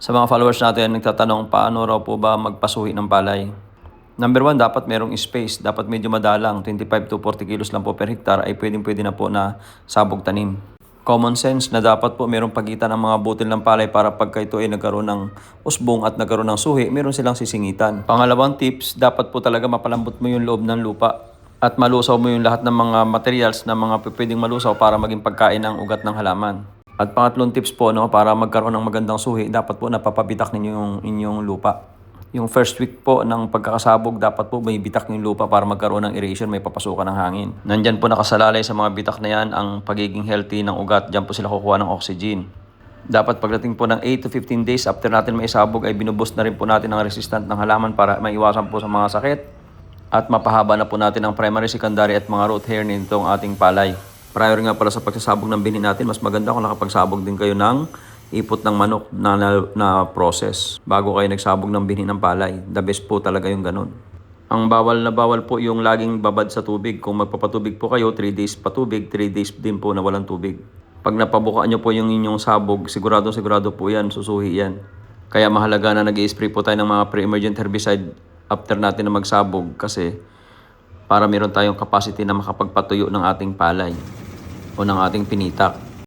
Sa mga followers natin, nagtatanong paano raw po ba magpasuhi ng palay. Number one, dapat merong space. Dapat medyo madalang. 25 to 40 kilos lang po per hektar ay pwedeng pwede na po na sabog tanim. Common sense na dapat po merong pagitan ng mga butil ng palay para pagka ito ay nagkaroon ng usbong at nagkaroon ng suhi, meron silang sisingitan. Pangalawang tips, dapat po talaga mapalambot mo yung loob ng lupa at malusaw mo yung lahat ng mga materials na mga pwedeng malusaw para maging pagkain ng ugat ng halaman. At pangatlong tips po, no, para magkaroon ng magandang suhi, dapat po napapabitak ninyo yung inyong lupa. Yung first week po ng pagkakasabog, dapat po may bitak yung lupa para magkaroon ng aeration, may papasukan ng hangin. Nandyan po nakasalalay sa mga bitak na yan ang pagiging healthy ng ugat. Diyan po sila kukuha ng oxygen. Dapat pagdating po ng 8 to 15 days after natin may sabog ay binuboost na rin po natin ang resistant ng halaman para maiwasan po sa mga sakit at mapahaba na po natin ang primary, secondary at mga root hair nitong ating palay. Prior nga pala sa pagsasabog ng bini natin, mas maganda kung nakapagsabog din kayo ng ipot ng manok na, na, na process bago kayo nagsabog ng bini ng palay. The best po talaga yung ganun. Ang bawal na bawal po yung laging babad sa tubig. Kung magpapatubig po kayo, 3 days patubig, 3 days din po na walang tubig. Pag napabukaan nyo po yung inyong sabog, sigurado sigurado po yan, susuhi yan. Kaya mahalaga na nag spray po tayo ng mga pre-emergent herbicide after natin na magsabog kasi para meron tayong capacity na makapagpatuyo ng ating palay o ng ating pinitak.